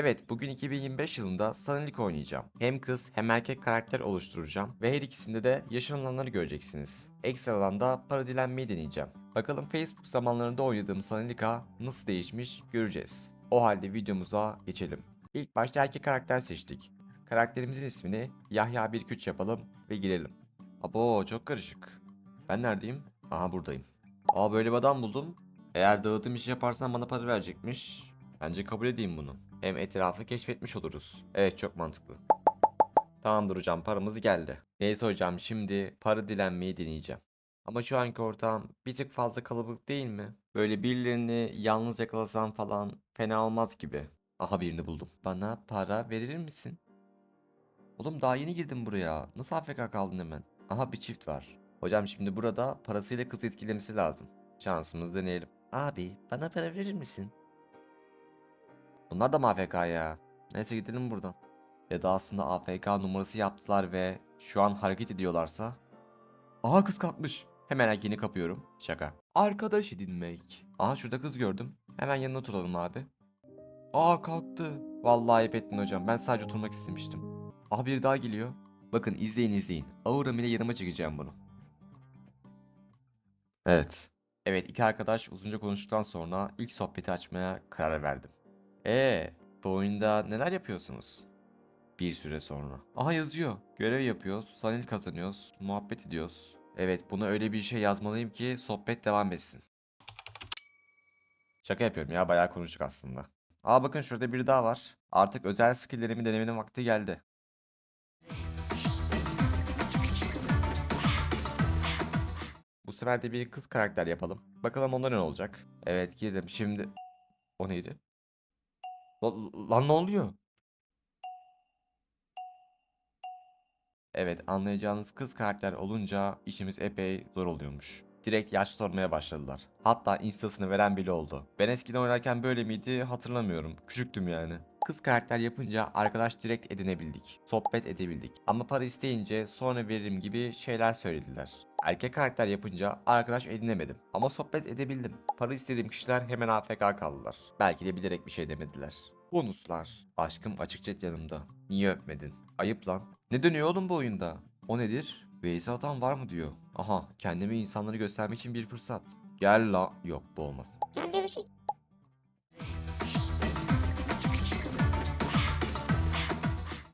Evet, bugün 2025 yılında Sunnylik oynayacağım. Hem kız hem erkek karakter oluşturacağım ve her ikisinde de yaşanılanları göreceksiniz. Ekstradan da para dilenmeyi deneyeceğim. Bakalım Facebook zamanlarında oynadığım Sunnylik'a nasıl değişmiş göreceğiz. O halde videomuza geçelim. İlk başta erkek karakter seçtik. Karakterimizin ismini Yahya 123 yapalım ve girelim. Abo çok karışık. Ben neredeyim? Aha buradayım. Aa böyle bir adam buldum. Eğer dağıtım işi yaparsan bana para verecekmiş. Bence kabul edeyim bunu. Hem etrafı keşfetmiş oluruz. Evet çok mantıklı. Tamamdır hocam paramız geldi. Neyse hocam şimdi para dilenmeyi deneyeceğim. Ama şu anki ortam bir tık fazla kalabalık değil mi? Böyle birilerini yalnız yakalasam falan fena olmaz gibi. Aha birini buldum. Bana para verir misin? Oğlum daha yeni girdim buraya. Nasıl AFK kaldın hemen? Aha bir çift var. Hocam şimdi burada parasıyla kız etkilemesi lazım. Şansımızı deneyelim. Abi bana para verir misin? Bunlar da mı AFK ya? Neyse gidelim buradan. Ya da aslında AFK numarası yaptılar ve şu an hareket ediyorlarsa. Aha kız kalkmış. Hemen erkeğini kapıyorum. Şaka. Arkadaş edinmek. Aha şurada kız gördüm. Hemen yanına oturalım abi. Aa kalktı. Vallahi ayıp ettin hocam. Ben sadece oturmak istemiştim. Aha bir daha geliyor. Bakın izleyin izleyin. Auram ile yanıma çekeceğim bunu. Evet. Evet iki arkadaş uzunca konuştuktan sonra ilk sohbeti açmaya karar verdim. Ee, bu oyunda neler yapıyorsunuz? Bir süre sonra. Aha yazıyor. Görev yapıyoruz, sanil kazanıyoruz, muhabbet ediyoruz. Evet, buna öyle bir şey yazmalıyım ki sohbet devam etsin. Şaka yapıyorum ya, bayağı konuştuk aslında. Aa bakın şurada biri daha var. Artık özel skilllerimi denemenin vakti geldi. Bu sefer de bir kız karakter yapalım. Bakalım onda ne olacak. Evet girdim. Şimdi... O neydi? Lan, ne oluyor? Evet anlayacağınız kız karakter olunca işimiz epey zor oluyormuş. Direkt yaş sormaya başladılar. Hatta instasını veren bile oldu. Ben eskiden oynarken böyle miydi hatırlamıyorum. Küçüktüm yani. Kız karakter yapınca arkadaş direkt edinebildik. Sohbet edebildik. Ama para isteyince sonra veririm gibi şeyler söylediler. Erkek karakter yapınca arkadaş edinemedim. Ama sohbet edebildim. Para istediğim kişiler hemen AFK kaldılar. Belki de bilerek bir şey demediler. Bonuslar. Aşkım açıkça yanımda. Niye öpmedin? Ayıp lan. Ne dönüyor oğlum bu oyunda? O nedir? Veysel atan var mı diyor. Aha kendimi insanları göstermek için bir fırsat. Gel la. Yok bu olmaz. Gel